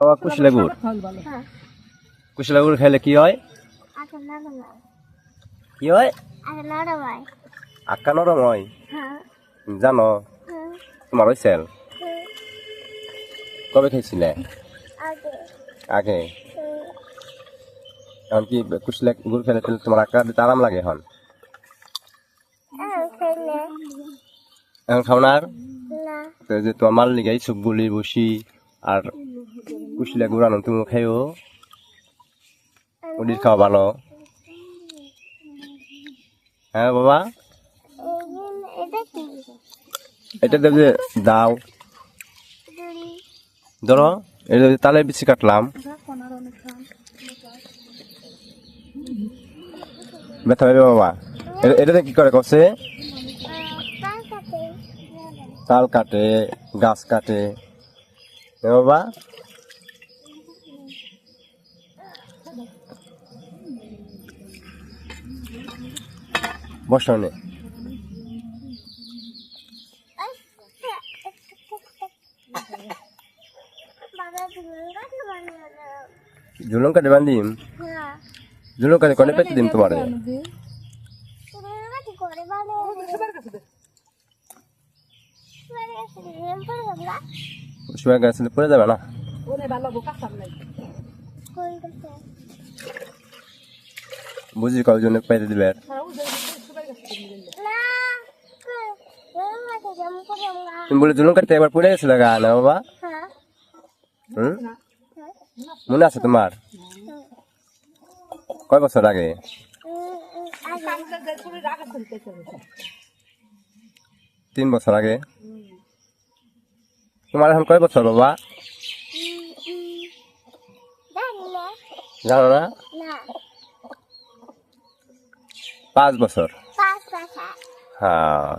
কুশলা গুড় কুশলা গুড় খাইলে কি হয়? কি হয়? আগে নরম হয় জানো তোমার হ্যাঁ কবে খাইছিলে আগে। এখন কি কুশলা গুড় খেলে তোমার দিতে আরাম লাগে এখন? খেলে এখন খাও না আর? যে তোমার লিগাই সব গুলি বসি আর কুশলা গুড় আনো তুমি খাইও। ওদির খাওয়া ভালো। হ্যাঁ বাবা? এটা দেব দাও। ধরো, এটা তালে বিচি কাটলাম। ব্যথা পাবে বাবা? এটাতে কি করে কছে তাল কাটে, গাছ কাটে। এ বাবা? বানিয়ে দাও ঝুলন কাটে বান্ধিম হ্যাঁ ঝুলন কাটে কনে পেতে দিম তোমারে শুয়ে গেছে পড়ে যাবে না? বুঝি কয়জন পেতে দিবে বলে ঝুলন কাটতে একবার পড়ে গেছিল গা, না বাবা? হুম? মনে আছে তোমার? কয় বছর আগে? তিন বছর আগে? তোমার এখন কয় বছর বাবা? জানি না জানো না না পাঁচ বছর? হ্যাঁ।